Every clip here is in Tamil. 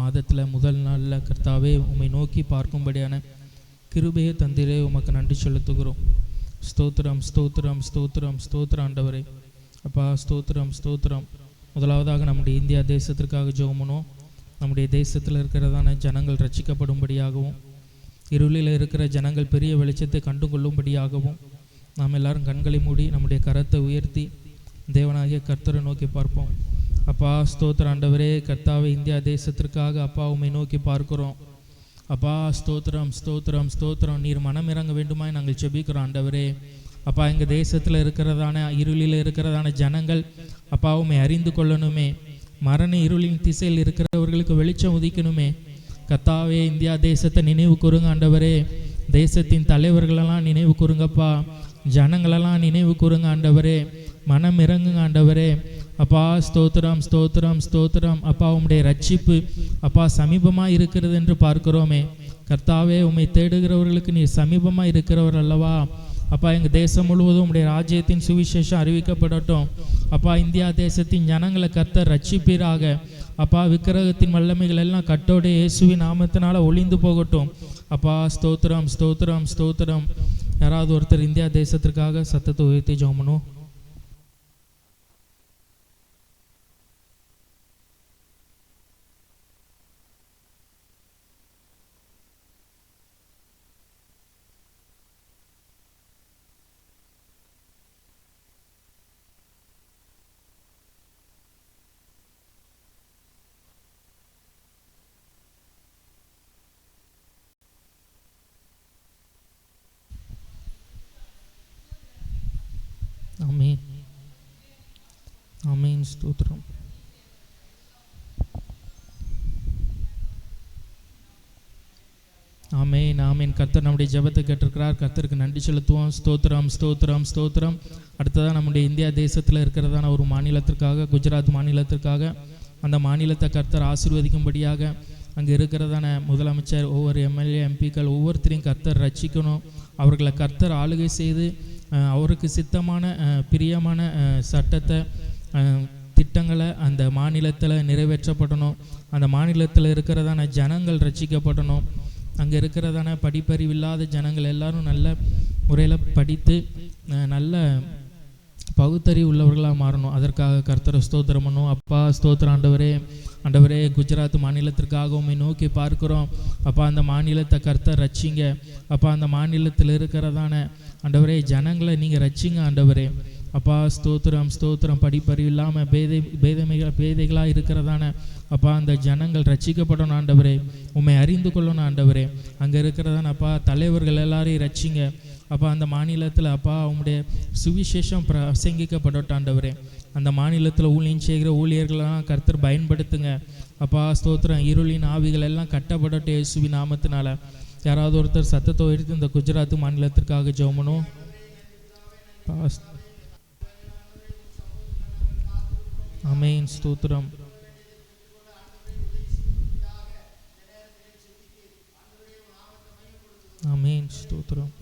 மாதத்தில் முதல் நாளில் கர்த்தாவே உம்மை நோக்கி பார்க்கும்படியான கிருபையை தந்திரே. உமக்கு நன்றி செலுத்துகிறோம். ஸ்தோத்திரம் ஸ்தோத்திரம் ஸ்தோத்திரம் ஸ்தோத்திர ஆண்டவரே. அப்பா ஸ்தோத்திரம் ஸ்தோத்திரம். முதலாவதாக நம்முடைய இந்தியா தேசத்திற்காக ஜெபமனோ நம்முடைய தேசத்தில் இருக்கிறதான ஜனங்கள் ரட்சிக்கப்படும்படியாகவும் இருளில் இருக்கிற ஜனங்கள் பெரிய வெளிச்சத்தை கண்டு கொள்ளும்படியாகவும் நாம் எல்லாரும் கண்களை மூடி நம்முடைய கரத்தை உயர்த்தி தேவனாகிய கர்த்தரை நோக்கி பார்ப்போம். அப்பா ஸ்தோத்திர ஆண்டவரே கர்த்தாவை இந்தியா தேசத்திற்காக அப்பா உண்மை நோக்கி பார்க்கிறோம். அப்பா ஸ்தோத்திரம் ஸ்தோத்திரம் ஸ்தோத்திரம். நீர் மனம் இறங்க வேண்டுமாய் நாங்கள் செபிக்கிறோம் ஆண்டவரே. அப்பா எங்கள் தேசத்தில் இருக்கிறதான இருளில் இருக்கிறதான ஜனங்கள் அப்பா உண்மை அறிந்து கொள்ளணுமே. மரண இருளின் திசையில் இருக்கிறவர்களுக்கு வெளிச்சம் உதிக்கணுமே. கத்தாவே இந்தியா தேசத்தை நினைவு கூறுங்க ஆண்டவரே. தேசத்தின் தலைவர்களெல்லாம் நினைவு கூறுங்கப்பா. ஜனங்களெல்லாம் நினைவு கூறுங்க ஆண்டவரே. மனம் இறங்குங்க ஆண்டவரே. அப்பா ஸ்தோத்திரம் ஸ்தோத்திரம் ஸ்தோத்திரம். அப்பா உம்முடைய ரட்சிப்பு அப்பா சமீபமாக இருக்கிறது என்று பார்க்கிறோமே. கர்த்தாவே உம்மை தேடுகிறவர்களுக்கு நீர் சமீபமாக இருக்கிறவர் அல்லவா? அப்பா எங்கள் தேசம் முழுவதும் உடைய ராஜ்யத்தின் சுவிசேஷம் அறிவிக்கப்படட்டும். அப்பா இந்தியா தேசத்தின் ஜனங்களை கர்த்தர் ரட்சிப்பீராக. அப்பா விக்கிரகத்தின் வல்லமைகள் எல்லாம் கட்டோட இயேசுவின் நாமத்தினால ஒளிந்து போகட்டும். அப்பா ஸ்தோத்திரம் ஸ்தோத்திரம் ஸ்தோத்திரம். யாராவது ஒருத்தர் இந்தியா தேசத்திற்காக சத்தத்தை உயர்த்தி ஜோமனும் ஆமென். ஆமென் ஸ்தோத்திரம். ஆமென் ஆமேன். கர்த்தர் நம்முடைய ஜெபத்தை கேட்டிருக்கிறார். கர்த்தருக்கு நன்றி செலுத்துவோம். ஸ்தோத்திரம் ஸ்தோத்திரம் ஸ்தோத்திரம். அடுத்ததாக நம்முடைய இந்தியா தேசத்தில் இருக்கிறதான ஒரு மாநிலத்திற்காக குஜராத் மாநிலத்திற்காக அந்த மாநிலத்தை கர்த்தர் ஆசீர்வதிக்கும்படியாக அங்கே இருக்கிறதான முதலமைச்சர் ஒவ்வொரு எம்எல்ஏ எம்பிக்கள் ஒவ்வொருத்தரையும் கர்த்தர் ரட்சிக்கணும். அவர்களை கர்த்தர் ஆளுகை செய்து அவருக்கு சித்தமான பிரியமான சட்டத்தை திட்டங்களை அந்த மாநிலத்தில் நிறைவேற்றப்படணும் அந்த மாநிலத்தில் இருக்கிறதான ஜனங்கள் ரட்சிக்கப்படணும் அங்கே இருக்கிறதான படிப்பறிவில்லாத ஜனங்கள் எல்லாரும் நல்ல முறையில் படித்து நல்ல பகுத்தறிவு உள்ளவர்களாக மாறணும். அதற்காக கர்த்தரை ஸ்தோத்திரம் பண்ணும் அப்பா ஸ்தோத்திர ஆண்டவரே ஆண்டவரே குஜராத் மாநிலத்திற்காக உண்மை நோக்கி பார்க்கிறோம். அப்பா அந்த மாநிலத்தை கர்த்தர் ரச்சிங்க அப்பா அந்த மாநிலத்தில் இருக்கிறதான ஆண்டவரே ஜனங்களை நீங்கள் ரட்சிங்க ஆண்டவரே. அப்பா ஸ்தோத்திரம் ஸ்தோத்திரம். படிப்பறிவு இல்லாமல் பேதை பேதமைகள் பேதைகளாக இருக்கிறதான அப்பா அந்த ஜனங்கள் ரட்சிக்கப்படணும் ஆண்டவரே. உண்மை அறிந்து கொள்ளணும் ஆண்டவரே. அங்கே இருக்கிறதான அப்பா தலைவர்கள் எல்லாரையும் ரச்சிங்க அப்பா அந்த மாநிலத்தில் அப்பா உம்முடைய சுவிசேஷம் பிரசங்கிக்கப்படட்டும் ஆண்டவரே. அந்த மாநிலத்தில் ஊழியம் செய்கிற ஊழியர்களெல்லாம் கர்த்தர் பயன்படுத்துங்க. அப்பா ஸ்தோத்திரம். இருளின் ஆவிகள் எல்லாம் கட்டப்படட்டும் இயேசுவி நாமத்தினால. யாராவது ஒருத்தர் சத்தத்தை உயர்த்தி இந்த குஜராத் மாநிலத்திற்காக ஜோமனும் அமேன் ஸ்தோத்திரம். அமேன் ஸ்தோத்திரம்.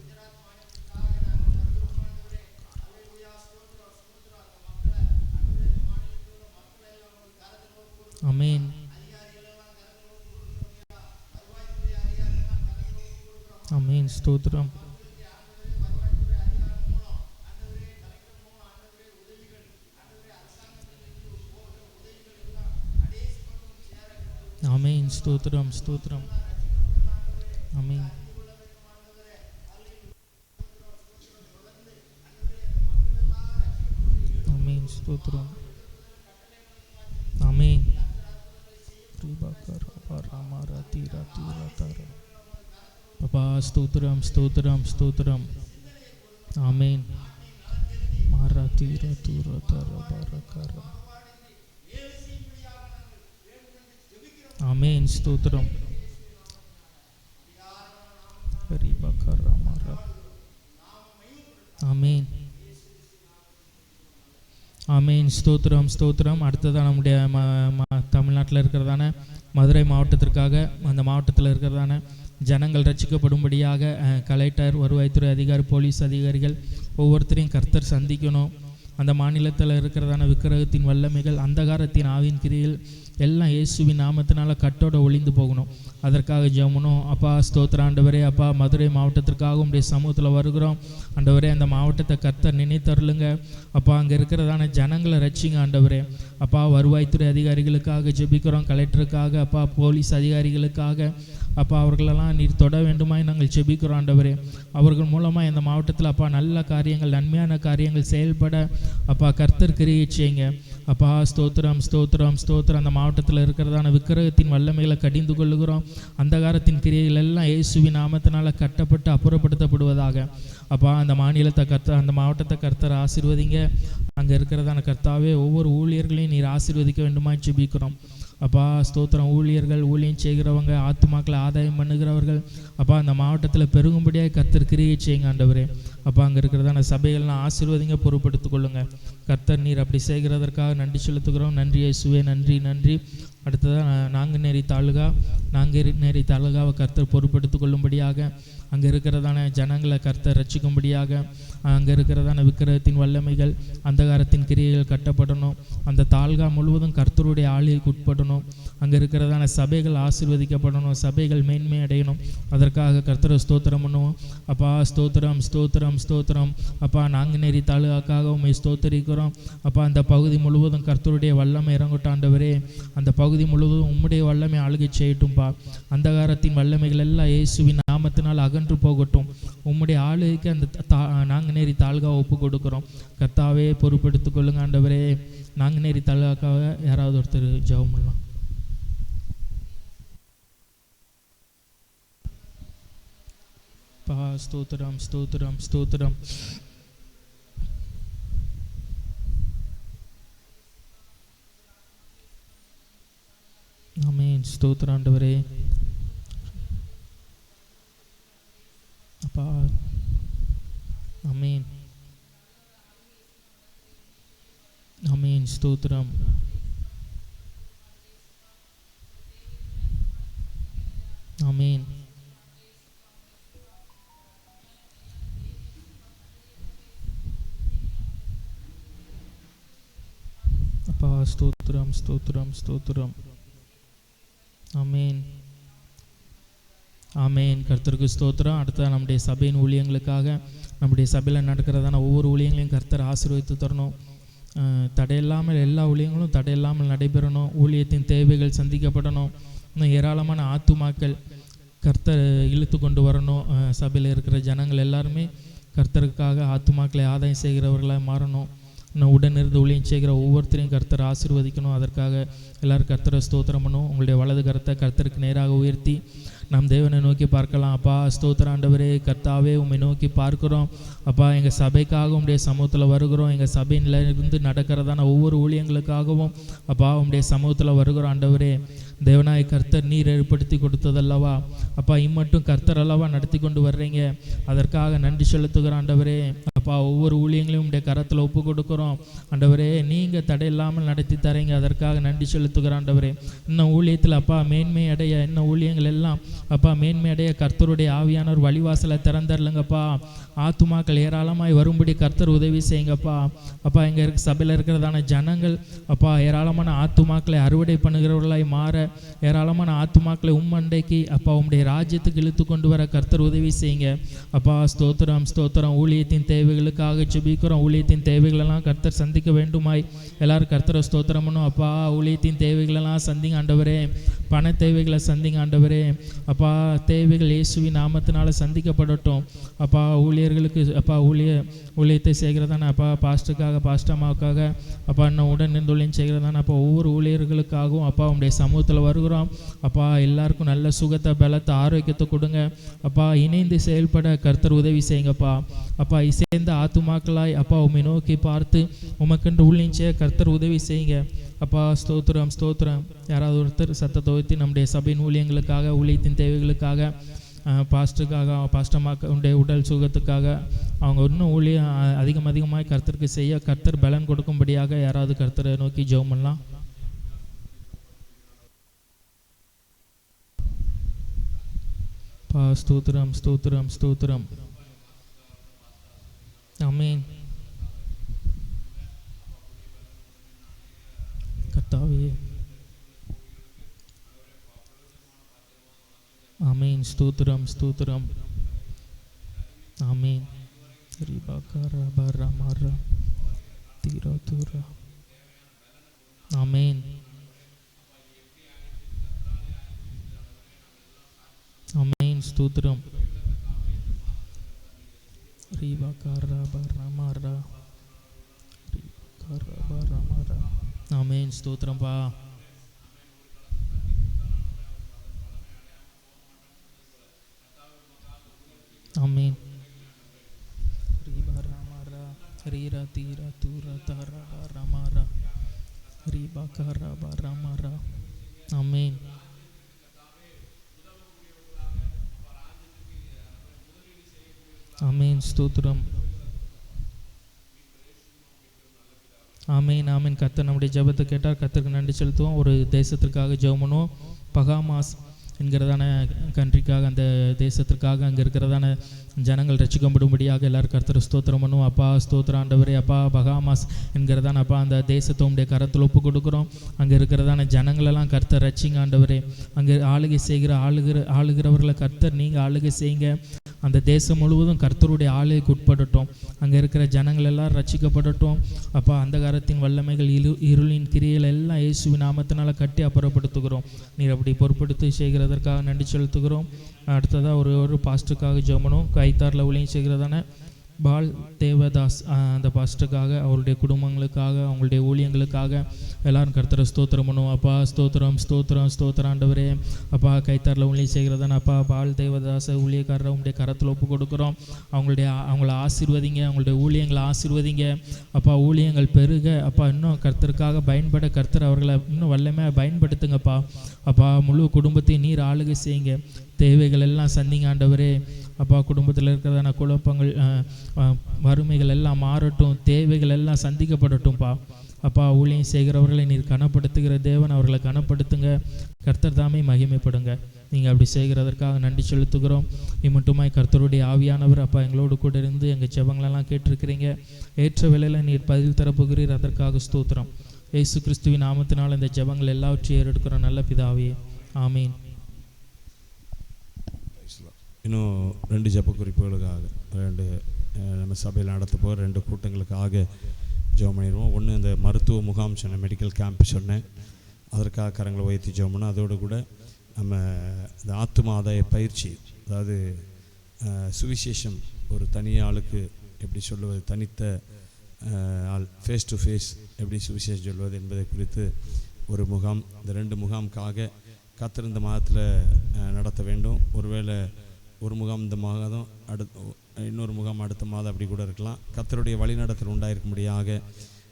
அமேன் அமேன் ஸ்தோத்ரம் அமேன் ஸ்தோத்ரம் ஸ்தோத்ரம் அமேன் அமேன் ஸ்தோத்திரம் அமேன் பபா ஸ்தோத்திரம் ஸ்தோத்திரம் ஸ்தோத்திரம் ஆமேன் மாரா தீர தூர தர பரகர ஆமேன் ஸ்தோத்திரம் பரிபகர மாரா ஆமீன். ஸ்தோத்திரம் ஸ்தோத்திரம். அடுத்ததான் நம்முடைய ம தமிழ்நாட்டில் இருக்கிறதான மதுரை மாவட்டத்திற்காக அந்த மாவட்டத்தில் இருக்கிறதான ஜனங்கள் ரசிக்கப்படும்படியாக கலெக்டர் வருவாய்த்துறை அதிகாரி போலீஸ் அதிகாரிகள் ஒவ்வொருத்தரையும் கர்த்தர் சந்திக்கணும். அந்த மாநிலத்தில் இருக்கிறதான விக்கிரகத்தின் வல்லமைகள் அந்தகாரத்தின் ஆவின் கிரியில் எல்லாம் இயேசுவின் நாமத்தினால கட்டோட ஒளிந்து போகணும். அதற்காக ஜெபணும் அப்பா ஸ்தோத்திர ஆண்டவரே அப்பா மதுரை மாவட்டத்திற்காக உடைய சமூகத்தில் வருகிறோம். ஆண்டவரே அந்த மாவட்டத்தை கத்த நினைத்தருளுங்க. அப்பா அங்கே இருக்கிறதான ஜனங்களை ரட்சிங்க ஆண்டவரே. அப்பா வருவாய்த்துறை அதிகாரிகளுக்காக ஜெபிக்கிறோம். கலெக்டருக்காக அப்பா போலீஸ் அதிகாரிகளுக்காக. அப்பா அவர்களெல்லாம் நீர் தொட வேண்டுமாய் நாங்கள் ஜெபிக்கிறோம் ஆண்டவரே. அவர்கள் மூலமாக இந்த மாவட்டத்தில் அப்பா நல்ல காரியங்கள் நன்மையான காரியங்கள் செயல்பட அப்பா கர்த்தர் கிரியை செய்யுங்க. அப்பா ஸ்தோத்திரம் ஸ்தோத்திரம் ஸ்தோத்திரம். அந்த மாவட்டத்தில் இருக்கிறதான விக்கிரகத்தின் வல்லமைகளை கடிந்து கொள்ளுகிறோம். அந்தகாரத்தின் கிரியைகள் எல்லாம் இயேசுவின் நாமத்தினால கட்டப்பட்டு அப்புறப்படுத்தப்படுவதாக. அப்பா அந்த மாநிலத்தை கர்த்த அந்த மாவட்டத்தை கர்த்தர் ஆசிர்வதிங்க. அங்கே இருக்கிறதான கர்த்தாவே ஒவ்வொரு ஊழியர்களையும் நீர் ஆசீர்வதிக்க வேண்டுமா ஜெபிக்கிறோம். அப்பா ஸ்தோத்திரம். ஊழியர்கள் ஊழியம் செய்கிறவங்க ஆத்துமாக்களை ஆதாயம் பண்ணுகிறவர்கள். அப்பா அந்த மாவட்டத்தில் பெருகும்படியாக கர்த்தர் கிரியை செய்யுங்க ஆண்டவரே. அப்பா அங்கே இருக்கிறதான சபைகள்லாம் ஆசீர்வதிங்க பொறுப்படுத்திக் கொள்ளுங்க. கர்த்தர் நீர் அப்படி செய்கிறதற்காக நன்றி செலுத்துகிறோம். நன்றி சுவே நன்றி நன்றி. அடுத்ததாக நாங்குநேரி தாலுகா நாங்குநேரி தாலுகாவை கர்த்தர் பொறுப்படுத்தி கொள்ளும்படியாக அங்கே இருக்கிறதான ஜனங்களை கர்த்தர் ரட்சிக்கும்படியாக அங்கே இருக்கிறதான விக்கிரகத்தின் வல்லமைகள் அந்தகாரத்தின் கிரியைகள் கட்டப்படணும். அந்த தாழ்கா முழுவதும் கர்த்தருடைய ஆளுகைக்கு உட்படணும். அங்கே இருக்கிறதான சபைகள் ஆசிர்வதிக்கப்படணும் சபைகள் மேன்மை அடையணும். அதற்காக கர்த்தரை ஸ்தோத்திரம் பண்ணுவோம். அப்பா ஸ்தோத்திரம் ஸ்தோத்திரம் ஸ்தோத்திரம். அப்பா நாங்குநேரி தாலுகாக்காக உண்மை ஸ்தோத்தரிக்கிறோம். அப்பா அந்த பகுதி முழுவதும் கர்த்தருடைய வல்லமை இறங்கட்டாண்டவரே அந்த பகுதி முழுவதும் உம்முடைய வல்லமை ஆளுகை செய்யட்டும்பா. அந்தகாரத்தின் வல்லமைகள் எல்லாம் இயேசுவின் நாமத்தினால் அகன்று போகட்டும். உம்முடைய ஆளுகைக்கு அந்த தா நாங்குநேரி தாழ்கா ஒப்பு கொடுக்குறோம். கர்த்தாவே பொறுப்பெடுத்துக் கொள்ளுங்க ஆண்டவரே. நாங்குநேரி தாலுகாக்காக யாராவது ஒருத்தர் ஜெபம் பண்ணலாம். பா ஸ்தோத்திரம் ஸ்தோத்திரம் ஸ்தோத்திரம். ஆமென் ஸ்தோத்ராண்டவரே அப்பா ஆமென் ஆமென் ஸ்தோத்ரம் ஆமென் அப்பா ஸ்தோத்ரம் ஸ்தோத்ரம் ஸ்தோத்ரம் ஆமென். ஆமேன். கர்த்தருக்கு ஸ்தோத்திரம். அடுத்த நம்முடைய சபையின் ஊழியங்களுக்காக நம்முடைய சபையில் நடக்கிறதான ஒவ்வொரு ஊழியங்களையும் கர்த்தர் ஆசீர்வதித்து தரணும். தடையில்லாமல் எல்லா ஊழியங்களும் தடையில்லாமல் நடைபெறணும். ஊழியத்தின் தேவைகள் சந்திக்கப்படணும். இன்னும் ஏராளமான ஆத்துமாக்கள் கர்த்தர் இழுத்து கொண்டு வரணும். சபையில் இருக்கிற ஜனங்கள் எல்லாருமே கர்த்தருக்காக ஆத்துமாக்களை ஆதாயம் செய்கிறவர்களாக மாறணும். இன்னும் உடனிருந்து ஊழியம் செய்கிற ஒவ்வொருத்தரையும் கர்த்தர் ஆசீர்வதிக்கணும். அதற்காக எல்லாரும் கர்த்தரை ஸ்தோத்திரம் பண்ணணும் உங்களுடைய வலது கரத்தை கர்த்தருக்கு நேராக உயர்த்தி நாம் தேவனை நோக்கி பார்க்கலாம். அப்பா ஸ்தோத்திர ஆண்டவரே கர்த்தாவே உம்மை நோக்கி பார்க்கிறோம். அப்பா எங்கள் சபைக்காக உடைய சமூகத்தில் வருகிறோம். எங்கள் சபையில இருந்து நடக்கிறதான ஒவ்வொரு ஊழியங்களுக்காகவும் அப்பா உடைய சமூகத்தில் வருகிறோம் ஆண்டவரே தேவனாய் கர்த்தர் நீர் ஏற்படுத்தி கொடுத்ததல்லவா? அப்பா இம்மட்டும் கர்த்தர் அல்லவா நடத்தி கொண்டு வர்றீங்க? அதற்காக நன்றி செலுத்துகிற ஆண்டவரே அப்பா ஒவ்வொரு ஊழியங்களையும் உடைய கரத்தில் ஒப்பு கொடுக்குறோம் ஆண்டவரே நீங்கள் தடை இல்லாமல் நடத்தி தரீங்க. அதற்காக நன்றி செலுத்துகிற ஆண்டவரே. இன்னும் ஊழியத்தில் அப்பா மேன்மை அடைய இன்னும் ஊழியங்கள் எல்லாம் அப்பா மேன்மை அடைய கர்த்தருடைய ஆவியானவர் வழிவாசலை திறந்தரலுங்கப்பா. ஆத்துமாக்கள் ஏராளமாய் வரும்படி கர்த்தர் உதவி செய்யுங்கப்பா. அப்பா இங்கே இருக்க சபையில் இருக்கிறதான ஜனங்கள் அப்பா ஏராளமான ஆத்துமாக்களை அறுவடை பண்ணுகிறவர்களாய் மாற ஏராளமான ஆத்துமாக்களை உம்மண்டைக்கு அப்பா உங்களுடைய ராஜ்யத்துக்கு இழுத்து கொண்டு வர கர்த்தர் உதவி செய்யுங்க. அப்பா ஸ்தோத்திரம் ஸ்தோத்திரம். ஊழியத்தின் தேவைகளுக்காக ஜெபிக்கிறோம். ஊழியத்தின் தேவைகளெல்லாம் கர்த்தர் சந்திக்க வேண்டுமாய். எல்லாரும் கர்த்தரை ஸ்தோத்திரம் பண்ணும் அப்பா ஊழியத்தின் தேவைகளெல்லாம் சந்திங்க ஆண்டவரே. பண தேவைகளை சந்திங்க ஆண்டவரே. அப்பா தேவைகள் இயேசுவின் நாமத்தினால சந்திக்கப்படட்டும். அப்பா ஊழியர்களுக்கு அப்பா ஊழிய ஊழியத்தை செய்கிறதான அப்பா பாஸ்டருக்காக பாஸ்டம்மாவுக்காக அப்பா இன்னும் உடன் நின்றுள்ளையும் செய்கிறதான அப்பா ஒவ்வொரு ஊழியர்களுக்காகவும் அப்பா உங்களுடைய சமூகத்தில் வருகிறோம். அப்பா எல்லாருக்கும் நல்ல சுகத்தை பலத்தை ஆரோக்கியத்தை கொடுங்க. அப்பா இணைந்து செயல்பட கர்த்தர் உதவி செய்யுங்கப்பா. அப்பா இசைந்த ஆத்துமாக்களாய் அப்பா உம்மை நோக்கி பார்த்து உமக்கென்று உள்ளிஞ்ச செய்ய கர்த்தர் உதவி செய்யுங்க. அப்பா ஸ்தோத்திரம் ஸ்தோத்திரம். யாராவது ஒருத்தர் சத்தத்தை உயர்த்தி நம்முடைய சபையின் ஊழியங்களுக்காக ஊழியத்தின் தேவைகளுக்காக அஹ், பாஸ்டருக்காக உடைய உடல் சுகத்துக்காக அவங்க இன்னும் ஊழியம் அதிகம் அதிகமாக கர்த்தருக்கு செய்ய கர்த்தர் பலன் கொடுக்கும்படியாக யாராவது கர்த்தரை நோக்கி ஜெபம் பண்ணலாம்? பா ஸ்தோத்திரம் ஸ்தோத்திரம் ஸ்தோத்திரம் ஆமென் கர்த்தாவே ஆமீன் ஸ்தோத்திரம் ஸ்தோத்திரம் ஆமீன் ரிபாகாரா பரமாரா தீரா தூரா ஆமீன் ஆமீன் ஸ்தோத்திரம் ரிபாகாரா பரமாரா ரிபாகாரா பரமாரா ஆமீன் ஸ்தோத்திரம் பா ஆமீன். ரீபா ராமாரா ரீரா தீரா தூரா தாரா பா ராமாரா ரீபா காரா பா ராமாரா ஆமீன். ஆமீன். ஸ்தோத்திரம். ஆமீன் ஆமீன். கர்த்தர் நம்முடைய ஜெபத்தை கேட்டார் கர்த்தருக்கு நன்றி செலுத்துவோம். ஒரு தேசத்திற்காக ஜெபம் பண்ணுவோம். பகாமாஸ் என்கிறதான கண்ட்ரிக்காக அந்த தேசத்திற்காக அங்கே இருக்கிறதான ஜனங்கள் ரசிக்கப்படும்படியாக எல்லாரும் கர்த்தர் ஸ்தோத்திரம் பண்ணுவோம். அப்பா ஸ்தோத்திரம் ஆண்டவரே அப்பா பகாமாஸ் என்கிறதான அப்பா அந்த தேசத்தை உடைய கரத்தில் ஒப்பு கொடுக்குறோம் அங்கே இருக்கிறதான ஜனங்களெல்லாம் கர்த்தர் ரச்சிங்க ஆண்டவரே. அங்கே ஆளுகை செய்கிற ஆளுகிற ஆளுகிறவர்களை கர்த்தர் நீங்கள் ஆளுகை செய்யுங்க. அந்த தேசம் முழுவதும் கர்த்தருடைய ஆலைக்கு உட்படட்டும். அங்கே இருக்கிற ஜனங்கள் எல்லாம் ரசிக்கப்படட்டும் அப்போ அந்தகாரத்தின் வல்லமைகள் இரு இருளின் கிரியைகள் எல்லாம் இயேசுவின் நாமத்தினால் கட்டி அப்புறப்படுத்துகிறோம். நீர் அப்படி பொறுப்படுத்தி செய்கிறதற்காக நன்றி செலுத்துகிறோம். அடுத்ததாக ஒரு ஒரு பாஸ்ட்டுக்காக ஜெபனும் கைத்தாரில் ஒளியும் செய்கிறதான பால் தேவதாஸ் அந்த பாஸ்டருக்காக அவருடைய குடும்பங்களுக்காக அவங்களுடைய ஊழியங்களுக்காக எல்லாரும் கர்த்தரை ஸ்தோத்திரம் பண்ணுவோம். அப்பா ஸ்தோத்திரம் ஸ்தோத்திரம் ஸ்தோத்திரம் ஆண்டவரே. அப்பா கைத்தாரில் ஊழியம் செய்கிறதான அப்பா பால் தேவதாச ஊழியக்காரரை உங்களுடைய கரத்தில் ஒப்பு கொடுக்குறோம். அவங்களுடைய அவங்கள ஆசிர்வதிங்க அவங்களுடைய ஊழியங்களை ஆசீர்வதிங்க. அப்பா ஊழியங்கள் பெருக. அப்பா இன்னும் கர்த்தருக்காக பயன்பட கர்த்தர் அவர்களை இன்னும் வல்லமையாக பயன்படுத்துங்கப்பா. அப்பா முழு குடும்பத்தையும் நீர் ஆளுகை செய்யுங்க. தேவைகள் எல்லாம் சந்திங்க ஆண்டவரே. அப்பா குடும்பத்தில் இருக்கிறதான குழப்பங்கள் வறுமைகள் எல்லாம் மாறட்டும் தேவைகள் எல்லாம் சந்திக்கப்படட்டும்ப்பா அப்பா ஊழியம் செய்கிறவர்களை நீர் கனப்படுத்துகிற தேவன் அவர்களை கனப்படுத்துங்க. கர்த்தர் தாமே மகிமைப்படுங்க. நீங்கள் அப்படி செய்கிறதற்காக நன்றி செலுத்துகிறோம். இம்மட்டுமாய் கர்த்தருடைய ஆவியானவர் அப்பா எங்களோடு கூட இருந்து எங்கள் ஜெபங்களெல்லாம் கேட்டிருக்கிறீங்க. ஏற்ற விலையில் நீர் பதில் தரப்போகிறீர். அதற்காக ஸ்தோத்திரம். ஏசு கிறிஸ்துவின் நாமத்தினால் இந்த ஜபங்கள் எல்லாவற்றையும் ஏறெடுக்கிற நல்ல பிதாவே. ஆமீன். இன்னும் ரெண்டு ஜெப குறிப்புகளுக்காக ரெண்டு நம்ம சபையில் நடத்தப்போ ரெண்டு கூட்டங்களுக்காக ஜெபம் பண்ணிடுவோம் ஒன்று இந்த மருத்துவ முகாம் சொன்னேன் மெடிக்கல் கேம்ப் சொன்னேன். அதற்காக கரங்களை உயர்த்தி ஜெபம் பண்ணோம். அதோடு கூட நம்ம இந்த ஆத்தும ஆதாய பயிற்சி அதாவது சுவிசேஷம் ஒரு தனி ஆளுக்கு எப்படி சொல்லுவது தனித்த ஆள் ஃபேஸ் டு ஃபேஸ் எப்படி சுவிசேஷம் சொல்வது என்பதை குறித்து ஒரு முகாம். இந்த ரெண்டு முகாமுக்காக காத்திருந்த மாதத்தில் நடத்த வேண்டும். ஒருவேளை ஒரு முகாம் இந்த மாதம் அடுத்த இன்னொரு முகாம் அடுத்த மாதம் அப்படி கூட இருக்கலாம். கத்தருடைய வழிநடத்தல் உண்டாயிருக்கும்படியாக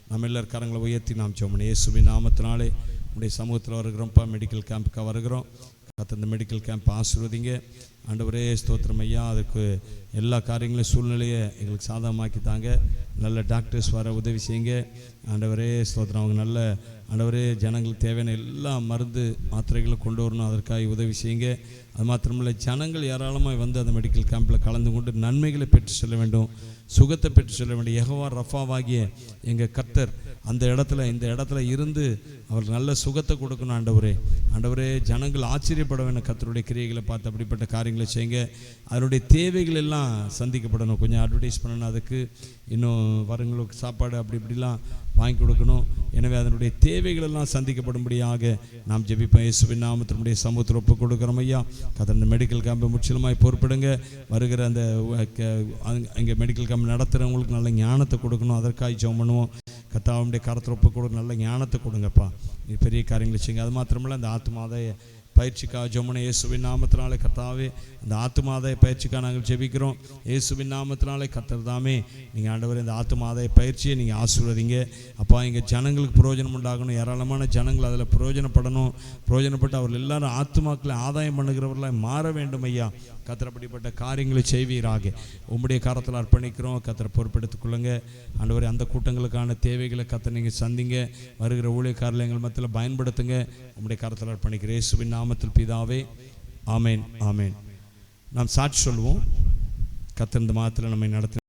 நம்ம எல்லோரும் கரங்களை உயர்த்தி நாம் சோமனே இயேசுவின் நாமத்தினாலே உடைய சமூகத்தில் வருகிறோம்ப்பா மெடிக்கல் கேம்புக்காக வருகிறோம். கத்த இந்த மெடிக்கல் கேம்ப் ஆசிர்வதிங்க. ஆண்டவரே ஸ்தோத்திரம் ஐயா. அதுக்கு எல்லா காரியங்களையும் சூழ்நிலையை எங்களுக்கு சாதகமாக்கி தாங்க நல்ல டாக்டர்ஸ் வர உதவி செய்யுங்க. ஆண்டவரே ஸ்தோத்திரம். அவங்க நல்ல ஆண்டவரே ஜனங்களுக்கு தேவையான எல்லா மருந்து மாத்திரைகளும் கொண்டு வரணும். அதற்காக உதவி செய்யுங்க. அது மாத்திரமில்லை ஜனங்கள் ஏராளமாக வந்து அந்த மெடிக்கல் கேம்பில் கலந்து கொண்டு நன்மைகளை பெற்று செல்ல வேண்டும். சுகத்தை பெற்று செல்ல வேண்டிய எகவா ரஃபாவாகிய எங்கள் கர்த்தர் அந்த இடத்துல இந்த இடத்துல இருந்து அவர் நல்ல சுகத்தை கொடுக்கணும் ஆண்டவரே. ஆண்டவரே ஜனங்கள் ஆச்சரியப்பட வேணும் கத்தருடைய கிரியைகளை பார்த்து அப்படிப்பட்ட காரியங்களை செய்யுங்க. அதனுடைய தேவைகள் எல்லாம் சந்திக்கப்படணும். கொஞ்சம் அட்வர்டைஸ் பண்ணணும் அதுக்கு. இன்னும் வரங்களுக்கு சாப்பாடு அப்படி இப்படிலாம் வாங்கி கொடுக்கணும். எனவே அதனுடைய தேவைகள் எல்லாம் சந்திக்கப்படும்படியாக நாம் ஜெபிப்போம். இயேசுவின் நாமத்தினுடைய சமூகத்தில் ஒப்பு கொடுக்குறோம் ஐயா. கதந்த மெடிக்கல் கேம்பை முற்றிலுமாய் பொறுப்பிடுங்க வருகிற அந்த அங்கே மெடிக்கல் கேம்ப் நடத்துகிறவங்களுக்கு நல்ல ஞானத்தை கொடுக்கணும். அதற்காக ஜெபம் பண்ணுவோம். கத்தாவுடைய கரத்தில் ஒப்பு கொடுக்க நல்ல ஞானத்தை கொடுங்கப்பா. நீ பெரிய காரியங்களை செய்யுங்க. அது மாத்திரமில்ல அந்த ஆத்மாதை பயிற்சிக்காக ஜமுனை இயேசுவின் நாமத்தினாலே கத்தாவே இந்த ஆத்துமாதாய பயிற்சிக்காக நாங்கள் ஜெபிக்கிறோம். இயேசுவின் நாமத்தினாலே கத்தர் தாமே நீங்கள் ஆண்டவர் இந்த ஆத்துமாதாய பயிற்சியை நீங்கள் ஆசீர்வதிங்க. அப்பா இங்கே ஜனங்களுக்கு பிரயோஜனம் உண்டாகணும். ஏராளமான ஜனங்கள் அதில் பிரயோஜனப்படணும் பிரயோஜனப்பட்டு அவர்கள் எல்லாரும் ஆத்துமாக்களை ஆதாயம் பண்ணுகிறவர்களாக மாற வேண்டும் ஐயா. கத்திர அப்படிப்பட்ட காரியங்களை செய்வீராக. உம்முடைய காரத்தில் அர்ப்பணிக்கிறோம். கத்தரை பொறுப்பெடுத்துக் கொள்ளுங்க. ஆண்டவர் அந்த கூட்டங்களுக்கான தேவைகளை கத்தர் நீங்கள் சந்திங்க. வருகிற ஊழியக்காரில் எங்கள் மத்தியில் பயன்படுத்துங்க. உம்முடைய காரத்தில் அர்ப்பணிக்கிறேன் இயேசுவின் நாமத்தில் பிதாவே ஆமேன் ஆமேன். நாம் சாட்சி சொல்வோம் கத்திருந்த மாதத்தில் நம்மை நடத்த